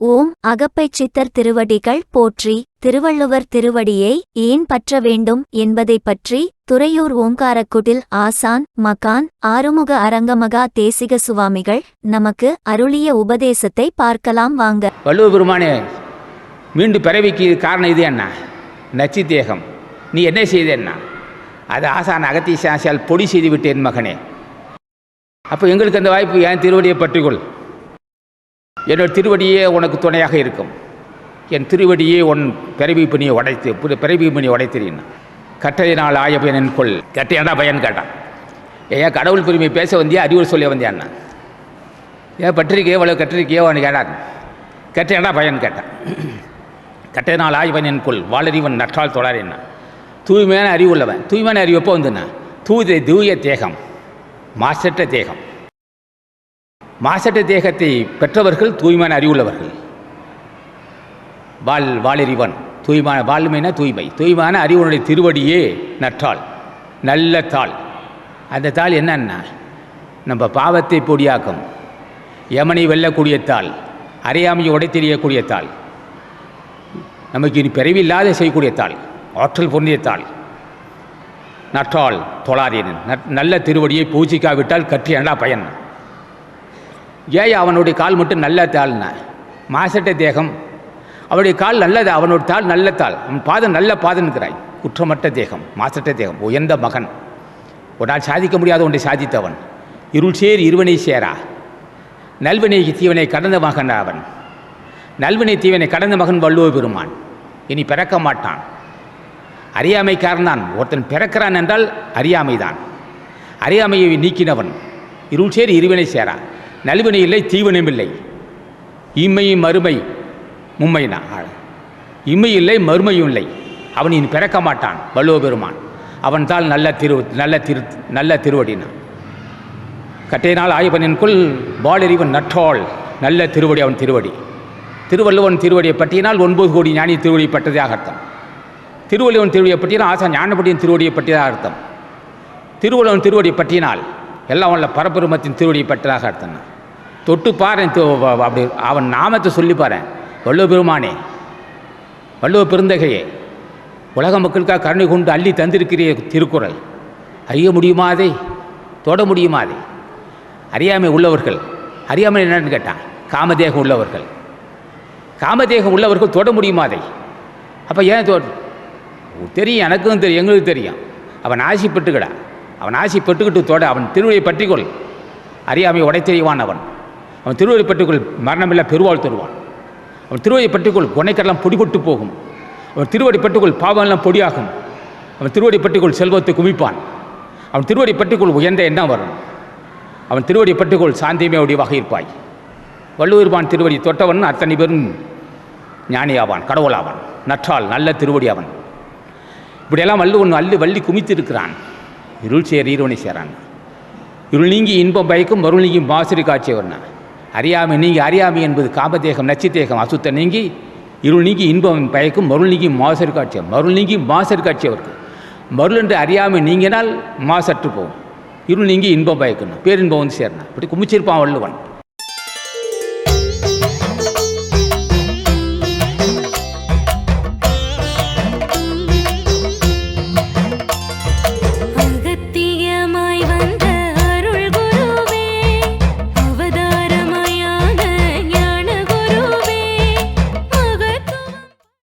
ஓம் அகப்பை சித்தர் திருவடிகள் போற்றி திருவள்ளுவர் திருவடியை ஏன் பற்ற வேண்டும் என்பதைப் பற்றி துறையூர் ஓங்காரக்குடில் ஆசான் மகான் ஆறுமுக அரங்கமகா தேசிக சுவாமிகள் நமக்கு அருளிய உபதேசத்தை பார்க்கலாம் வாங்க. வள்ளுவ பெருமானே மீண்டும் பிறவிக்கு காரணம் இது என்ன? நச்சு தேகம் நீ என்ன செய்த என்ன? அது ஆசான் அகத்தீசாசியால் பொடி செய்து விட்டேன் மகனே. அப்போ எங்களுக்கு அந்த வாய்ப்பு ஏன் திருவடியை பற்றிக்கொள் என்னோட திருவடியே உனக்கு துணையாக இருக்கும். என் திருவடியே உன் பிறவி பணியை உடைத்து புது- பிறவி பணியை உடைத்திரின் கட்டையினால் ஆய பயன் கொள். கட்டையாண்டா பயன் கேட்டான். ஏன் கடவுள் பெருமை பேச வந்தியா? அறிவுரை சொல்ல வந்தியா ஏன் பற்றிருக்கே இவ்வளோ கற்றிருக்கியோ அவனு கேட்டான். கட்டையாண்டா பயன் கேட்டான். கட்டையினால் ஆய்வன் என் கொள். வாளறிவன் நற்றால் தொடர் என்ன? தூய்மையான அறிவு உள்ளவன். தூய்மையான அறிவு எப்போ வந்துன்னா தூய தூய தேகம். மாசற்ற தேகம். மாசற்ற தேகத்தை பெற்றவர்கள் தூய்மையான அறிவுள்ளவர்கள். வால் வாளறிவன் தூய்மான வாழ்மைனா தூய்மை. தூய்மையான அறிவுனுடைய திருவடியே நற்றாள் நல்ல தாள். அந்த தாள் என்னன்னா நம்ம பாவத்தை பொடியாக்கும் யமனை வெல்லக்கூடிய தாள் அறியாமையை உடை தெரியக்கூடிய தாள். நமக்கு இனி பிறவில்லாத செய்யக்கூடிய தாள் ஆற்றல் பொருந்திய தாள். நற்றாள் தொழாரியன் நல்ல திருவடியை பூஜிக்காவிட்டால் கற்றியண்டா பயன். ஏய் அவனுடைய கால் மட்டும் நல்ல தாள்னா. மாசட்ட தேகம். அவனுடைய கால் நல்லது அவனுடைய தாள் நல்ல தாள். அவன் பாதம் நல்ல பாதன்கிறாய் குற்றமற்ற தேகம் மாசட்ட தேகம் உயர்ந்த மகன். ஒரு நாள் சாதிக்க முடியாத ஒன்றை சாதித்தவன். இருள் சேர் இருவனை சேரா. நல்வினை தீவனை கடந்த மகன் அவன். நல்வினை தீவனை கடந்த மகன் வள்ளுவ பெருமான். இனி பிறக்க மாட்டான். அறியாமைக்காரன் ஒருத்தன் பிறக்கிறான் என்றால் அறியாமைதான். அறியாமையை நீக்கினவன். இருள் சேர் இருவினை சேரா. நலிவனை இல்லை தீவனம் இல்லை. இம்மையும் மறுமை மும்மைனா இம்மை இல்லை மறுமையும் இல்லை. அவன் இனி பிறக்க மாட்டான் வள்ளுவ பெருமான் அவன் நல்ல திரு நல்ல திரு நல்ல திருவடினான் கட்டையினால் ஆய்வனின்குள் பாலறிவன் நற்றோள் நல்ல திருவடி அவன் திருவடி. திருவள்ளுவன் திருவடியை பற்றினால் ஒன்பது கோடி ஞானி திருவடியை பட்டதாக அர்த்தம். திருவள்ளுவன் திருவடியை பற்றினால் ஆசா ஞானப்படியின் திருவடியை பற்றியதாக அர்த்தம். திருவள்ளுவன் திருவடியை பற்றினால் எல்லாம் உள்ள பரபெருமத்தின் திருவடியை பற்றதாக அர்த்தம். தொட்டு பாரு அப்படி அவன் நாமத்தை சொல்லி பாரு வள்ளுவ பெருமானே வள்ளுவ பெருந்தகையே உலக மக்களுக்காக கருணை கொண்டு அள்ளி தந்திருக்கிற திருக்குறள். அறிய முடியுமாதே தொட முடியுமாதே அறியாமை உள்ளவர்கள் அறியாமை என்னன்னு கேட்டான். காமதேகம் உள்ளவர்கள். காமதேகம் உள்ளவர்கள் தொட முடியுமாதே அப்போ ஏன் தோ தெரியும் எனக்கும் தெரியும் எங்களுக்கும் தெரியும். அவன் ஆசைப்பட்டுக்கடா. அவன் ஆசைப்பட்டுக்கிட்டு தொட அவன் திருவடியை பற்றிக்கொள். அறியாமை உடை தெரியவான் அவன். அவன் திருவள்ளிப்பட்டுக்குள் மரணமில்லா மரணமில்லை பெருவாள் தருவான். அவன் திருவடி பற்றிக்கொள் பொடி பொடிபட்டு போகும். அவன் திருவடி பாவம்லாம் பொடியாகும். அவன் திருவடிப்பட்டுக்குள் செல்வத்தை குவிப்பான். அவன் திருவடிப்பட்டுக்குள் உயர்ந்த எண்ணம் வரும். அவன் திருவடிப்பட்டுக்குள் சாந்தியமே உடையவாக இருப்பாய். வள்ளுவர்பான் திருவடி தொட்டவன் அத்தனை பேரும் ஞானியாவான் கடவுளாவான். நற்றால் நல்ல திருவடி அவன். இப்படியெல்லாம் வள்ளுவன் அள்ளி வள்ளி குமித்து இருக்கிறான் இருள் சேர் ஈரோனை சேரான். இருள் நீங்கி இன்பம் பயக்கும் மருள் நீங்கி மாசிரி காட்சி வரணும் அறியாமை நீங்கி அறியாமை என்பது காமதேகம் நச்சுத்தேகம் அசுத்த நீங்கி இருள் நீங்கி இன்பம் பயக்கும் மருள் நீங்கி மாசர் காட்சி மருள் நீங்கி மாசர் காட்சி அவருக்கு. மருள் என்று அறியாமை நீங்கினால் மாசற்று போகும். இருள் நீங்கி இன்பம் பயக்கணும். பேரின்பம் வந்து சேரணும். இப்படி குமிச்சிருப்பான் வள்ளுவன்.